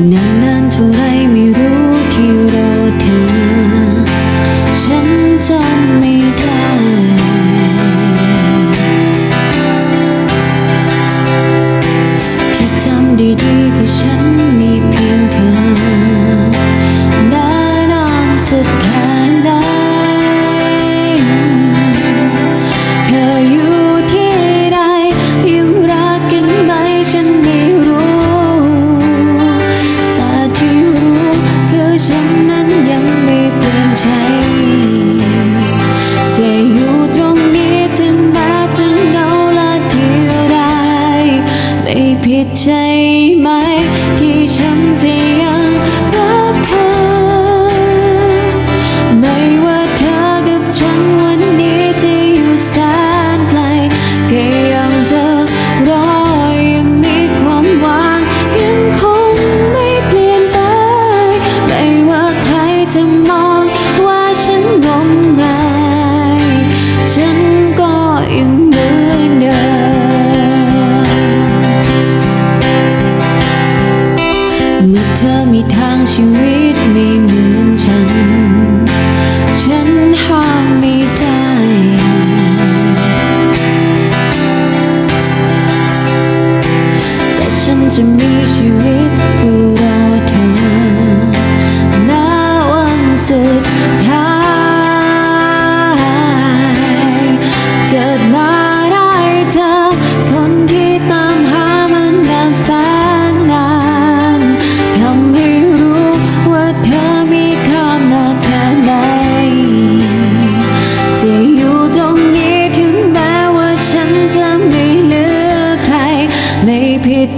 now. 在 เธอมีทางชีวิตไม่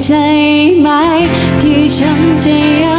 ใจไหม ที่ฉันจะ